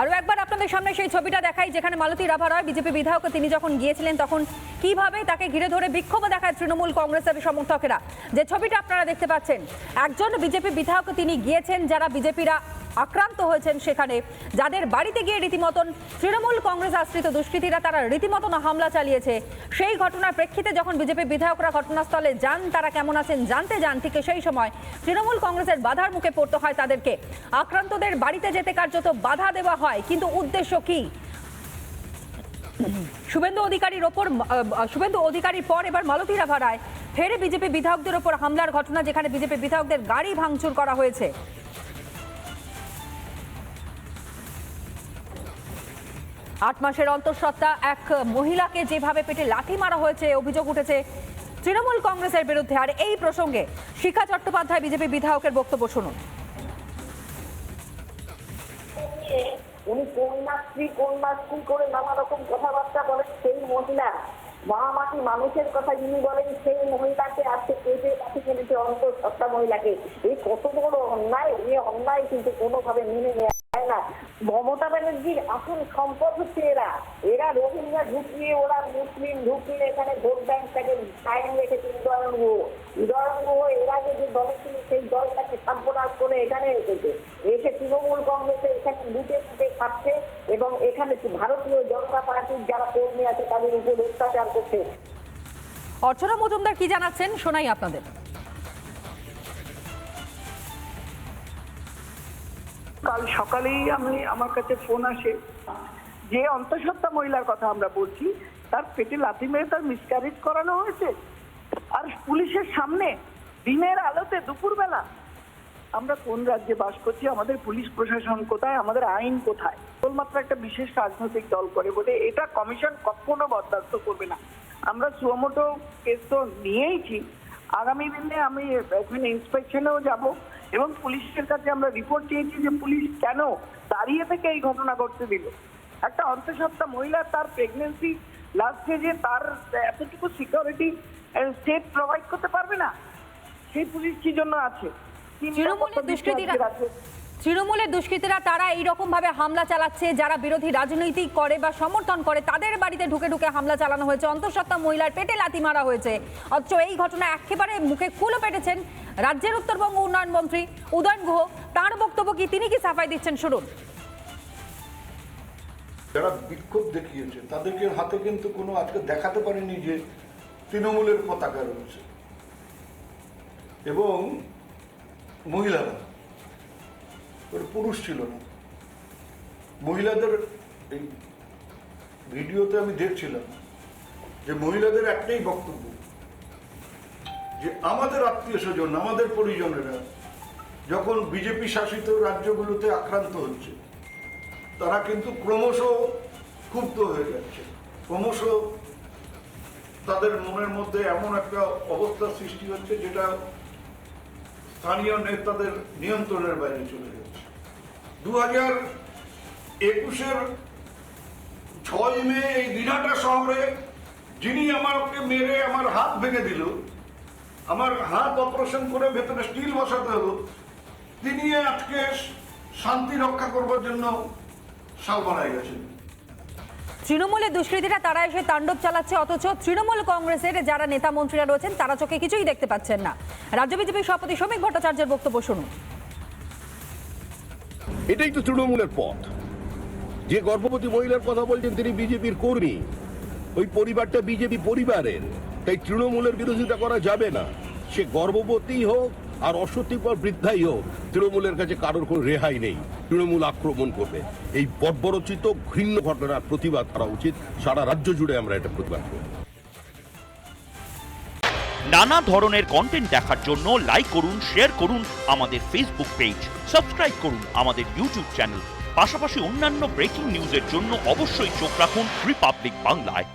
আরও একবার আপনাদের সামনে সেই ছবিটা দেখাই, যেখানে মালতী রাভা রয়, বিজেপি বিধায়ক তিনি যখন গিয়েছিলেন, তখন কীভাবে তাকে ঘিরে ধরে বিক্ষোভ দেখায় তৃণমূল কংগ্রেসের সমর্থকেরা? যে ছবিটা আপনারা দেখতে পাচ্ছেন, একজন বিজেপি বিধায়ক তিনি গিয়েছেন, যারা বিজেপিরা আক্রান্ত হয়েছেন সেখানে, যাদের বাড়িতে গিয়ে রীতিমতন তৃণমূল কংগ্রেস আশ্রিত দুষ্কৃতীরা তারা রীতিমতন হামলা চালিয়েছে। সেই ঘটনার প্রেক্ষিতে যখন বিজেপি বিধায়করা ঘটনাস্থলে যান, তারা কেমন আছেন জানতে যান ঠিক সেই সময় তৃণমূল কংগ্রেসের বাধার মুখে পড়তে হয় তাদেরকে। আক্রান্তদের বাড়িতে যেতে কার্যত বাধা দেওয়া হয়, কিন্তু উদ্দেশ্য কি? শুভেন্দু অধিকারীর ওপর শুভেন্দু অধিকারীর পর এবার মালতী রাভা রায় ফের বিজেপি বিধায়কদের ওপর হামলার ঘটনা যেখানে বিজেপি বিধায়কদের গাড়ি ভাঙচুর করা হয়েছে। আট মাসের অন্তঃসত্ত্বা এক মহিলাকে যেভাবে পেটে লাথি মারা হয়েছে অভিযোগ উঠেছে তৃণমূল কংগ্রেসের বিরুদ্ধে। আর এই প্রসঙ্গে শিখা চট্টোপাধ্যায়, বিজেপি বিধায়কের বক্তব্য শুনুন। উনি কন্যাশ্রী কন্যাশ্রী করে নানা রকম কথাবার্তা বলেন, সেই মহিলা, মহামাটি মানুষের কথা যিনি বলেন, সেই মহিলাকে আজকে পেটে কাছে ফেলেছে অন্তঃসত্ত্বা মহিলাকে। এই কত বড় অন্যায়, এই অন্যায় কিন্তু কোনোভাবে মেনে যায় না, মমতা ব্যানার্জির আসল সম্পদ হচ্ছে এরা। এরা রোহিঙ্গা ঢুকিয়ে, ওরা মুসলিম ঢুকিয়ে এখানে ভোট ব্যাংকটাকে কায়েম রেখেছে উদয়ন গুহ। উদয়ন গুহ এর যে দল ছিল, সেই দলটাকে সর্বনাশ করে এখানে এসেছে। এসে তৃণমূল কংগ্রেসে এখানে লুটে ফুটে খাচ্ছে এবং এখানে ভারতীয় জনতা পার্টির যারা কর্মী আছে, তাদের উপর অত্যাচার করছে। অর্চনা মজুমদার কি জানাচ্ছেন, শোনাই আপনাদের। কাল সকালেই আমি আমার কাছে ফোন আসে। যে অন্তঃসত্ত্বা মহিলার কথা আমরা বলছি, তার পেটে লাথি মেরে তার মিসক্যারেজ করানো হয়েছে। আর পুলিশের সামনে দিনের আলোতে দুপুরবেলা আমরা কোন রাজ্যে বাস করছি, আমাদের পুলিশ প্রশাসন কোথায়, আমাদের আইন কোথায়? কেবলমাত্র একটা বিশেষ রাজনৈতিক দল করে বলে এটা কমিশন কখনো বরদাস্ত করবে না। আমরা সুমোটো কেস তো নিয়েইছি আগামী দিনে আমি এখানে ইন্সপেকশনেও যাব এবং পুলিশের কাছে আমরা রিপোর্ট চেয়েছি যে পুলিশ কেন দাঁড়িয়ে থেকে এই ঘটনা ঘটতে দিল। একটা অন্তঃসত্ত্বা মহিলা তার প্রেগনেন্সি লাস্ট যে তার এতটুকু সিকিউরিটি স্টেট প্রোভাইড করতে পারবে না? সেই পুলিশ কি জন্য আছে? তৃণমূলের দুষ্কৃতীরা? তৃণমূলের দুষ্কৃতীরা তারা এইরকম ভাবে হামলা চালাচ্ছে, যারা বিরোধী রাজনীতি করে বা সমর্থন করে, তাদের বাড়িতে ঢুকে ঢুকে হামলা চালানো হয়েছে। অন্তঃসত্ত্বা মহিলার পেটে লাথি মারা হয়েছে। অথচ এই ঘটনা একেবারে মুখে কুলো পেটেছেন রাজ্যের উত্তরবঙ্গ উন্নয়ন মন্ত্রী উদয়ন গুহ। তার বক্তব্য কি? তিনি কি সাফাই দিচ্ছেন? শুনুন। যারা বিক্ষোভ দেখিয়েছে, তাদেরকে হাতে কিন্তু কোনো আজকে দেখাতে পারেনি যে তৃণমূলের পতাকা রয়েছে। এবং মহিলারা পুরুষ ছিল না। মহিলাদের এই ভিডিওতে আমি দেখছিলাম যে মহিলাদের একটাই বক্তব্য, যে আমাদের আত্মীয় স্বজন, আমাদের পরিজনেরা যখন বিজেপি শাসিত রাজ্যগুলোতে আক্রান্ত হচ্ছে, তারা কিন্তু ক্রমশ ক্ষুব্ধ হয়ে যাচ্ছে। ক্রমশ তাদের মনের মধ্যে এমন একটা অবস্থা সৃষ্টি হচ্ছে যেটা স্থানীয় নেতাদের নিয়ন্ত্রণের বাইরে চলে যাচ্ছে দু হাজার একুশের ছয় মে এই দিনাটা শহরে যিনি আমাকে মেরে আমার হাত ভেঙে দিল, আমার হাত অপারেশন করে ভেতরে স্টিল বসাতে হলো, তিনি আজকে শান্তি রক্ষা করবার জন্য সালমানায় গেছেন। তৃণমূলের দুষ্কৃতীরা তারা এসে তাণ্ডব চালাচ্ছে, অথচ তৃণমূল কংগ্রেসের যারা নেতা মন্ত্রীরা রয়েছেন, তারা চোখে কিছুই দেখতে পাচ্ছেন না। রাজ্য বিজেপি সভাপতি শ্রমিক ভট্টাচার্যের বক্তব্য শুনুন। এটাই তো তৃণমূলের পথ। যে গর্ভবতী মহিলার কথা বলছেন তিনি বিজেপির কর্মী। ওই পরিবারটা বিজেপি পরিবারের, তাই তৃণমূলের বিরোধিতা করা যাবে না। সে গর্ভবতী হোক আর অসত্যিপর বৃদ্ধাই হোক, তৃণমূলের কাছে কারোর কোনো রেহাই নেই। তৃণমূল আক্রমণ করবে। এই বর্বরচিত ঘৃণ্য ঘটনার প্রতিবাদ করা উচিত। সারা রাজ্য জুড়ে আমরা এটা প্রতিবাদ করব। নানা ধরনের কন্টেন্ট দেখার জন্য লাইক করুন শেয়ার করুন আমাদের ফেসবুক পেজ সাবস্ক্রাইব করুন আমাদের ইউটিউব চ্যানেল পাশাপাশি অন্যান্য ব্রেকিং নিউজের জন্য অবশ্যই চোখ রাখুন রিপাবলিক বাংলায়